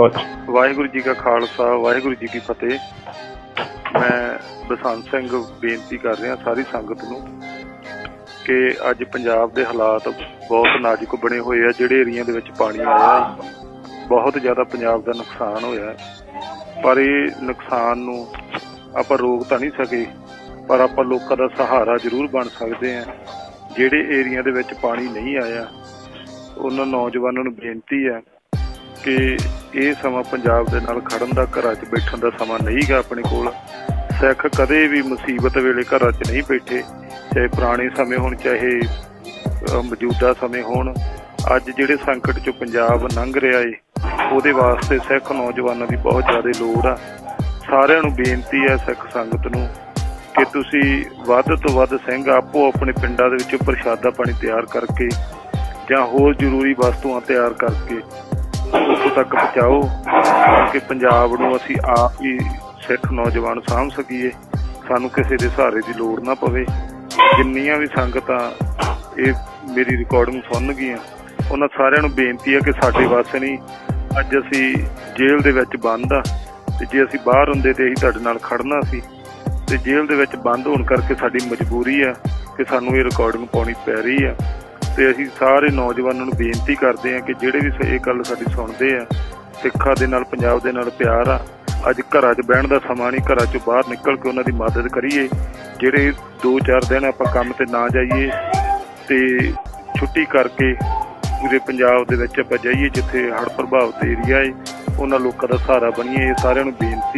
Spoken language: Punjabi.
ਵਾਹਿਗੁਰੂ ਜੀ ਕਾ ਖਾਲਸਾ, ਵਾਹਿਗੁਰੂ ਜੀ ਕੀ ਫਤਿਹ। ਮੈਂ ਬਸੰਤ ਸਿੰਘ ਬੇਨਤੀ ਕਰ ਰਿਹਾ ਸਾਰੀ ਸੰਗਤ ਨੂੰ ਕਿ ਅੱਜ ਪੰਜਾਬ ਦੇ ਹਾਲਾਤ ਬਹੁਤ ਨਾਜ਼ੁਕ ਬਣੇ ਹੋਏ ਆ, ਜਿਹੜੇ ਏਰੀਆ ਦੇ ਵਿੱਚ ਪਾਣੀ ਆਇਆ ਬਹੁਤ ਜ਼ਿਆਦਾ ਪੰਜਾਬ ਦਾ ਨੁਕਸਾਨ ਹੋਇਆ ਪਰ ਇਹ ਨੁਕਸਾਨ ਨੂੰ ਆਪਾਂ ਰੋਕ ਤਾਂ ਨਹੀਂ ਸਕੇ, ਪਰ ਆਪਾਂ ਲੋਕਾਂ ਦਾ ਸਹਾਰਾ ਜ਼ਰੂਰ ਬਣ ਸਕਦੇ ਆ ਜਿਹੜੇ ਏਰੀਆ ਦੇ ਵਿੱਚ ਪਾਣੀ ਨਹੀਂ ਆਇਆ, ਉਹਨਾਂ ਨੌਜਵਾਨਾਂ ਨੂੰ ਬੇਨਤੀ ਹੈ ਕਿ ਇਹ ਸਮਾਂ ਪੰਜਾਬ ਦੇ ਨਾਲ ਖੜਨ ਦਾ, ਘਰਾਂ 'ਚ ਬੈਠਣ ਦਾ ਸਮਾਂ ਨਹੀਂਗਾ ਆਪਣੇ ਕੋਲ। ਸਿੱਖ ਕਦੇ ਵੀ ਮੁਸੀਬਤ ਵੇਲੇ ਘਰਾਂ 'ਚ ਨਹੀਂ ਬੈਠੇ। ਚਾਹੇ ਪੁਰਾਣੇ ਸਮੇਂ ਹੋਣ, ਚਾਹੇ ਮੌਜੂਦਾ ਸਮੇਂ ਹੋਣ। ਅੱਜ ਜਿਹੜੇ ਸੰਕਟ 'ਚੋਂ ਪੰਜਾਬ ਲੰਘ ਰਿਹਾ ਏ, ਉਹਦੇ ਵਾਸਤੇ ਸਿੱਖ ਨੌਜਵਾਨਾਂ ਦੀ ਬਹੁਤ ਜ਼ਿਆਦਾ ਲੋੜ ਆ। ਸਾਰਿਆਂ ਨੂੰ ਬੇਨਤੀ ਹੈ ਸਿੱਖ ਸੰਗਤ ਨੂੰ ਕਿ ਤੁਸੀਂ ਵੱਧ ਤੋਂ ਵੱਧ ਸਿੰਘ ਆਪੋ ਆਪਣੇ ਪਿੰਡਾਂ ਦੇ ਵਿੱਚ ਪ੍ਰਸ਼ਾਦਾ ਪਾਣੀ ਤਿਆਰ ਕਰਕੇ ਜਾਂ ਹੋਰ ਜ਼ਰੂਰੀ ਵਸਤੂਆਂ ਤਿਆਰ ਕਰਕੇ ਤੱਕ ਪਹੁੰਚਾਓ ਕਿ ਪੰਜਾਬ ਨੂੰ ਅਸੀਂ ਆਪ ਹੀ ਸਿੱਖ ਨੌਜਵਾਨ ਸਾਂਭ ਸਕੀਏ। ਸਾਨੂੰ ਕਿਸੇ ਦੇ ਸਹਾਰੇ ਦੀ ਲੋੜ ਨਾ ਪਵੇ। ਜਿੰਨੀਆਂ ਵੀ ਸੰਗਤਾਂ ਇਹ ਮੇਰੀ ਰਿਕਾਰਡਿੰਗ ਸੁਣਨਗੀਆਂ ਉਹਨਾਂ ਸਾਰਿਆਂ ਨੂੰ ਬੇਨਤੀ ਹੈ ਕਿ ਸਾਡੇ ਵਾਸਤੇ ਨਹੀਂ। ਅੱਜ ਅਸੀਂ ਜੇਲ੍ਹ ਦੇ ਵਿੱਚ ਬੰਦ ਆ ਤੇ ਜੇ ਅਸੀਂ ਬਾਹਰ ਹੁੰਦੇ ਤੇ ਅਸੀਂ ਤੁਹਾਡੇ ਨਾਲ ਖੜਨਾ ਸੀ। ਤੇ ਜੇਲ੍ਹ ਦੇ ਵਿੱਚ ਬੰਦ ਹੋਣ ਕਰਕੇ ਸਾਡੀ ਮਜਬੂਰੀ ਆ ਕਿ ਸਾਨੂੰ ਇਹ ਰਿਕਾਰਡਿੰਗ ਪਾਉਣੀ ਪੈ ਰਹੀ ਆ। ਤੇ ਅਸੀਂ ਸਾਰੇ ਨੌਜਵਾਨਾਂ ਨੂੰ ਬੇਨਤੀ ਕਰਦੇ ਹਾਂ ਕਿ ਜਿਹੜੇ ਵੀ ਇਹ ਗੱਲ ਸਾਡੀ ਸੁਣਦੇ ਆ, ਸਿੱਖਾਂ ਦੇ ਨਾਲ, ਪੰਜਾਬ ਦੇ ਨਾਲ ਪਿਆਰ ਆ, ਅੱਜ ਘਰਾਂ 'ਚ ਬਹਿਣ ਦਾ ਸਮਾਂ ਨਹੀਂ, ਘਰਾਂ 'ਚੋਂ ਬਾਹਰ ਨਿਕਲ ਕੇ ਉਹਨਾਂ ਦੀ ਮਦਦ ਕਰੀਏ। ਜਿਹੜੇ 2-4 ਦਿਨ ਆਪਾਂ ਕੰਮ ਤੇ ਨਾ ਜਾਈਏ ਤੇ ਛੁੱਟੀ ਕਰਕੇ ਪੂਰੇ ਪੰਜਾਬ ਦੇ ਵਿੱਚ ਆਪਾਂ ਜਾਈਏ, ਜਿੱਥੇ ਹੜ੍ਹ ਪ੍ਰਭਾਵਿਤ ਏਰੀਆ ਏ, ਉਹਨਾਂ ਲੋਕਾਂ ਦਾ ਸਹਾਰਾ ਬਣੀਏ, ਇਹ ਸਾਰਿਆਂ ਨੂੰ ਬੇਨਤੀ